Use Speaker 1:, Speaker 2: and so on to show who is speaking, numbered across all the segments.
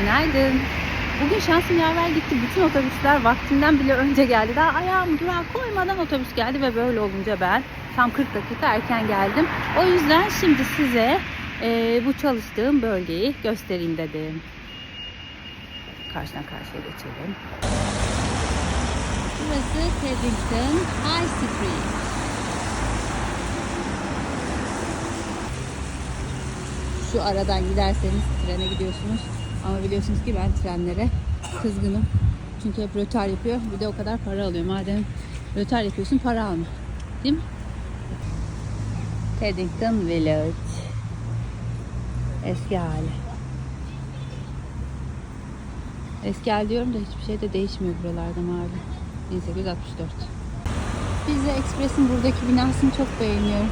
Speaker 1: Günaydın. Bugün şansım yaver gitti. Bütün otobüsler vaktinden bile önce geldi. Daha ayağımı durağa koymadan otobüs geldi ve böyle olunca ben tam 40 dakika erken geldim. O yüzden şimdi size eee, bu çalıştığım bölgeyi göstereyim dedim. Karşıdan karşıya geçelim. Burası Teddington High Street. Şu aradan giderseniz trene gidiyorsunuz. Ama biliyorsunuz ki ben trenlere kızgınım. Çünkü hep rötar yapıyor. Bir de o kadar para alıyor. Madem rötar yapıyorsun para alma. Değil mi? Teddington Village. Eski hali. Eski hali diyorum da hiçbir şey de değişmiyor buralarda malum. 1864. Pizza Express'in buradaki binasını çok beğeniyorum.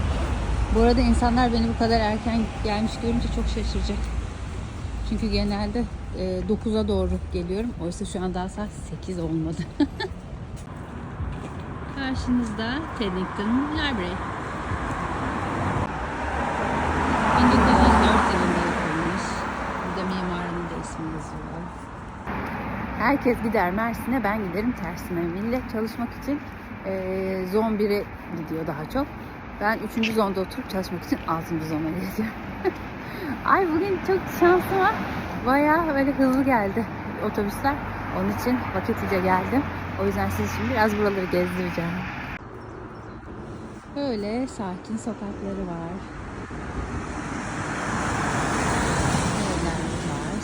Speaker 1: Bu arada insanlar beni bu kadar erken gelmiş görünce çok şaşıracak. Çünkü genelde e, 9'a doğru geliyorum. Oysa şu an daha saat 8 olmadı. Karşınızda Teddington Library. 1904 yılında yapılmış. Burada mimarının da ismi yazıyor. Herkes gider Mersin'e, ben giderim tersine. Millet çalışmak için e, zon 1'e gidiyor daha çok. Ben 3. zonda oturup çalışmak için 6. zona gidiyorum. Ay bugün çok şansım var. Bayağı böyle hızlı geldi otobüsler. Onun için vakitlice geldim. O yüzden sizi şimdi biraz buraları gezdireceğim. Böyle sakin sokakları var. Evler var.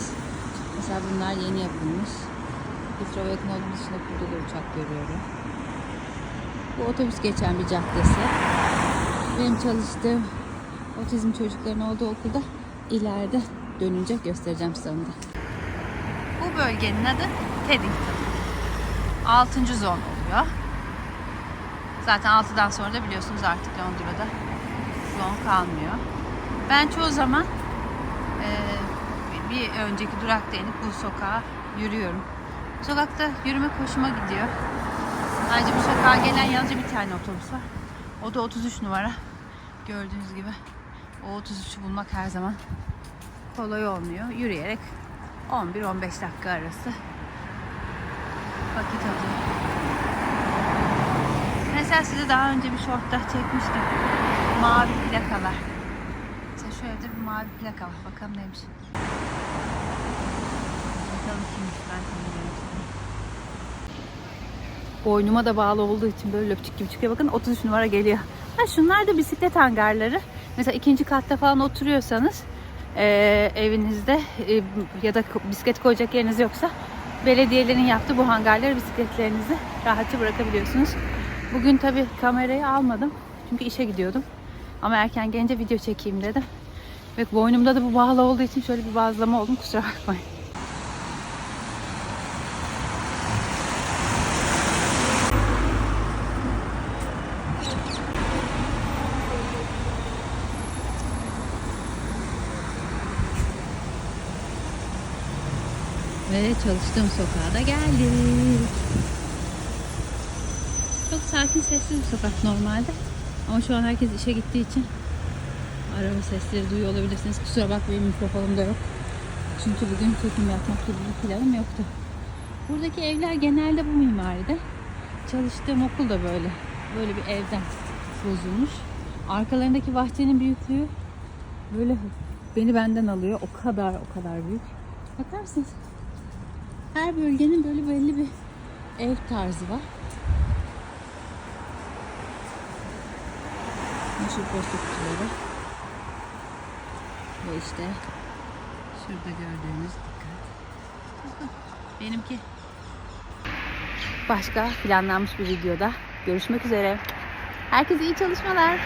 Speaker 1: Mesela bunlar yeni yapılmış. Heathrow'a yakın olduğumuz için burada da uçak görüyorum. Bu otobüs geçen bir caddesi. Benim çalıştığım otizm çocukların olduğu okulda ileride dönünce göstereceğim size onu da. Bu bölgenin adı Teddington. 6. zon oluyor. Zaten 6'dan sonra da biliyorsunuz artık Londra'da zon kalmıyor. Ben çoğu zaman eee, bir önceki durakta inip bu sokağa yürüyorum. Sokakta yürümek hoşuma gidiyor. Ayrıca bu sokağa gelen yalnızca bir tane otobüs var. O da 33 numara. Gördüğünüz gibi o 33'ü bulmak her zaman kolay olmuyor. Yürüyerek 11-15 dakika arası vakit alıyor. Mesela size daha önce bir shortta çekmiştim. Mavi plakalar. İşte evde bir mavi plaka var. Bakalım neymiş. Bakalım kimmiş ben. Boynuma da bağlı olduğu için böyle löpçük gibi çıkıyor. Bakın 33 numara geliyor. Ha şunlar da bisiklet hangarları. Mesela ikinci katta falan oturuyorsanız eee, evinizde e, ya da bisiklet koyacak yeriniz yoksa belediyelerin yaptığı bu hangarları bisikletlerinizi rahatça bırakabiliyorsunuz. Bugün tabi kamerayı almadım. Çünkü işe gidiyordum. Ama erken gelince video çekeyim dedim. Ve boynumda da bu bağlı olduğu için şöyle bir bazlama oldum. Kusura bakmayın. Ve çalıştığım sokağa da geldik. Çok sakin sessiz bir sokak normalde. Ama şu an herkes işe gittiği için araba sesleri duyuyor olabilirsiniz. Kusura bakmayın mikrofonum da yok. Çünkü bugün çekim yapmak gibi bir planım yoktu. Buradaki evler genelde bu mimaride. Çalıştığım okul da böyle. Böyle bir evden bozulmuş. Arkalarındaki bahçenin büyüklüğü böyle beni benden alıyor. O kadar o kadar büyük. Bakar mısınız? Her bölgenin böyle belli bir ev tarzı var. Meşhur posta kutuları. Ve işte şurada gördüğünüz dikkat. Benimki. Başka planlanmış bir videoda görüşmek üzere. Herkese iyi çalışmalar.